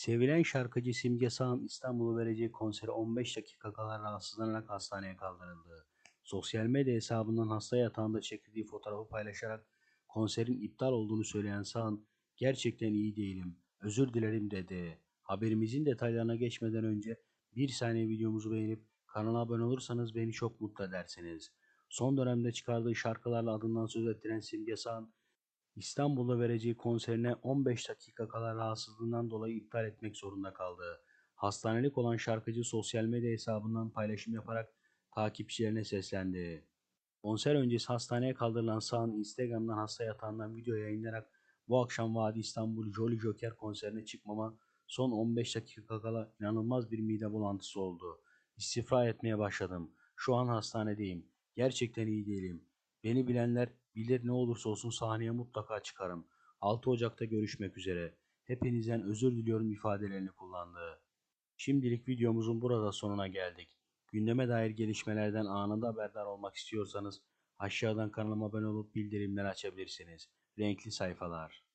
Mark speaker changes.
Speaker 1: Sevilen şarkıcı Simge Sağ'ın İstanbul'u vereceği konsere 15 dakika kala rahatsızlanarak hastaneye kaldırıldı. Sosyal medya hesabından hasta yatağında çekildiği fotoğrafı paylaşarak konserin iptal olduğunu söyleyen Sağ'ın gerçekten iyi değilim, özür dilerim dedi. Haberimizin detaylarına geçmeden önce bir saniye videomuzu beğenip kanala abone olursanız beni çok mutlu edersiniz. Son dönemde çıkardığı şarkılarla adından söz ettiren Simge Sağ'ın İstanbul'da vereceği konserine 15 dakika kala rahatsızlığından dolayı iptal etmek zorunda kaldı. Hastanelik olan şarkıcı sosyal medya hesabından paylaşım yaparak takipçilerine seslendi. Konser öncesi hastaneye kaldırılan Sağ'ın Instagram'dan hasta yatağından video yayınlayarak bu akşam Vadi İstanbul Jolly Joker konserine çıkmama son 15 dakika kala inanılmaz bir mide bulantısı oldu. İstifra etmeye başladım. Şu an hastanedeyim. Gerçekten iyi değilim. Beni bilenler bilir ne olursa olsun sahneye mutlaka çıkarım. 6 Ocak'ta görüşmek üzere. Hepinizden özür diliyorum ifadelerini kullandı. Şimdilik videomuzun burada sonuna geldik. Gündeme dair gelişmelerden anında haberdar olmak istiyorsanız aşağıdan kanalıma abone olup bildirimleri açabilirsiniz. Renkli sayfalar.